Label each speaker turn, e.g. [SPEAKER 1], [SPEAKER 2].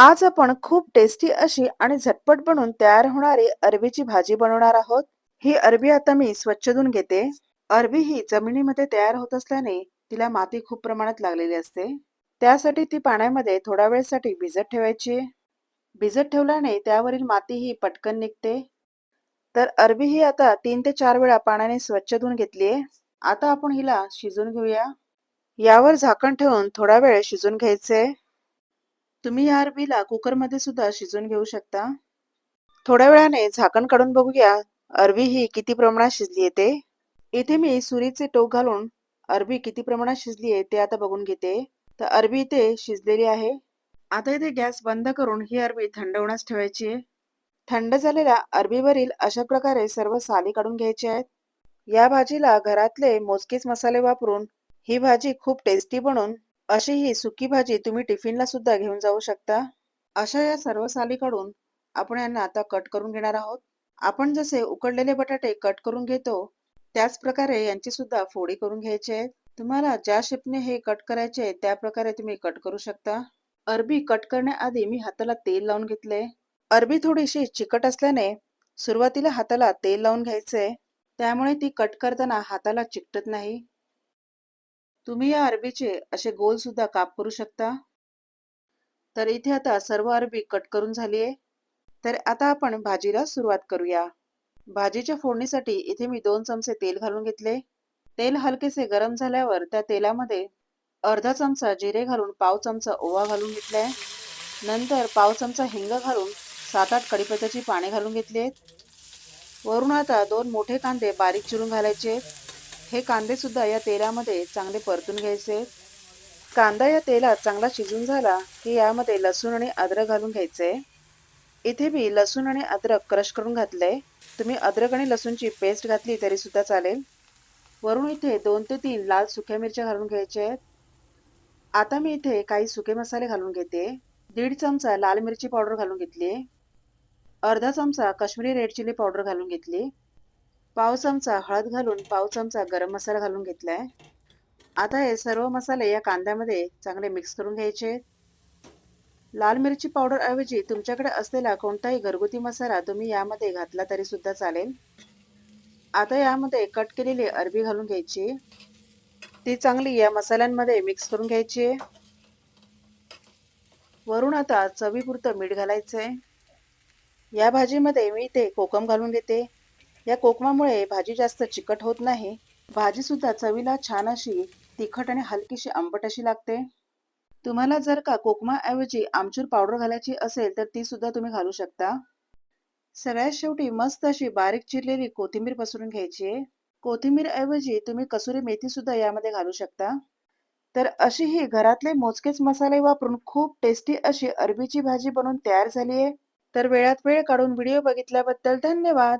[SPEAKER 1] आज आपण खूप टेस्टी अशी आणि झटपट बनून तयार होणारी अरबीची भाजी बनवणार आहोत. ही अरबी आता मी स्वच्छ धुवून घेते. अरबी ही जमिनीमध्ये तयार होत असल्याने तिला माती खूप प्रमाणात लागलेली असते. त्यासाठी ती पाण्यामध्ये थोड्या वेळसाठी भिजत ठेवायची. भिजत ठेवल्याने त्यावरील माती ही पटकन निघते. तर अरबी ही आता तीन ते चार वेळा पाण्याने स्वच्छ धुवून घेतलीये आता आपण हिला शिजून घेऊया. यावर झाकण ठेवून थोडा वेळ शिजून घ्यायचे. तुम्ही या अरबीला कुकरमध्ये सुद्धा शिजून घेऊ शकता. थोड्या वेळाने झाकण काढून बघूया अरबी ही किती प्रमाणात शिजली आहे ते. इथे मी सुरीचे टोक घालून अरबी किती प्रमाणात शिजली आहे ते आता बघून घेते. तर अरबी इथे शिजलेली आहे. आता इथे गॅस बंद करून ही अरबी थंड होण्यास ठेवायची आहे. थंड झालेल्या अरबीवरील अशा प्रकारे सर्व साली काढून घ्यायचे आहेत. या भाजीला घरातले मोजकेच मसाले वापरून ही भाजी खूप टेस्टी बनून अशी ही सुकी भाजी तुम्ही टिफिनला सुद्धा घेऊन जाऊ शकता. अशा या सर्व साली काढून आपण यांना आता कट करून घेणार आहोत. आपण जसे उकडलेले बटाटे कट करून घेतो त्याच प्रकारे यांची सुद्धा फोडी करून घ्यायची आहे. तुम्हाला ज्या शेपने हे कट करायचे त्या प्रकारे तुम्ही कट करू शकता. अरबी कट करण्याआधी मी हाताला तेल लावून घेतले. अरबी थोडीशी चिकट असल्याने सुरुवातीला हाताला तेल लावून घ्यायचे त्यामुळे ती कट करताना हाताला चिकटत नाही. तुम्ही या अरबीचे असे गोल सुद्धा काप करू शकता? तर इथे आता सर्व अरबी कट करून झाली आहे तर आता आपण भाजीला सुरुवात करूया. भाजीच्या फोडणीसाठी इथे मी दोन चमचे तेल घालून घेतले. तेल हलकेसे गरम झाल्यावर त्या तेलामध्ये अर्धा चमचा जिरे घालून पाव चमचा ओवा घालून घेतलाय. नंतर पाव चमचा हिंग घालून सात आठ कडीपत्त्याची पाने घालून घेतली आहेत वरून आता दोन मोठे कांदे बारीक चिरून घालायचे. हे कांदे सुद्धा या तेलामध्ये चांगले परतून घ्यायचे. कांदा या तेलात चांगला शिजून झाला की यामध्ये लसूण आणि अद्रक घालून घ्यायचे. इथे मी लसूण आणि अद्रक क्रश करून घातलंय तुम्ही अद्रक आणि लसूणची पेस्ट घातली तरी सुद्धा चालेल. वरून इथे दोन ते तीन लाल सुक्या मिरच्या घालून घ्यायच्या आहेत आता मी इथे काही सुके मसाले घालून घेते. दीड चमचा लाल मिरची पावडर घालून घेतली. अर्धा चमचा काश्मीरी रेड चिली पावडर घालून घेतली. पाव चमचा हळद घालून पाव चमचा गरम मसाला घालून घेतला आहे आता हे सर्व मसाले या कांद्यामध्ये चांगले मिक्स करून घ्यायचे. लाल मिरची पावडर ऐवजी तुमच्याकडे असलेला कोणताही घरगुती मसाला तुम्ही यामध्ये घातला तरी सुद्धा चालेल. आता यामध्ये कट केलेली अरबी घालून घ्यायची. ती चांगली या मसाल्यांमध्ये मिक्स करून घ्यायची. वरून आता चवीपुरतं मीठ घालायचं आहे या भाजीमध्ये मी ते कोकम घालून घेते. या कोकमामुळे भाजी जास्त चिकट होत नाही. भाजी सुद्धा चवीला छान अशी तिखट आणि हलकीशी आंबट अशी लागते. तुम्हाला जर का कोकमाऐवजी आमचूर पावडर घालायची असेल तर ती सुद्धा तुम्ही घालू शकता. सगळ्यात शेवटी मस्त अशी बारीक चिरलेली कोथिंबीर पसरून घ्यायची. कोथिंबीर ऐवजी तुम्ही कसुरी मेथी सुद्धा यामध्ये घालू शकता. तर अशी ही घरातले मोजकेच मसाले वापरून खूप टेस्टी अशी अरबीची भाजी बनवून तयार झाली आहे तर वेळात वेळ काढून व्हिडिओ बघितल्याबद्दल धन्यवाद.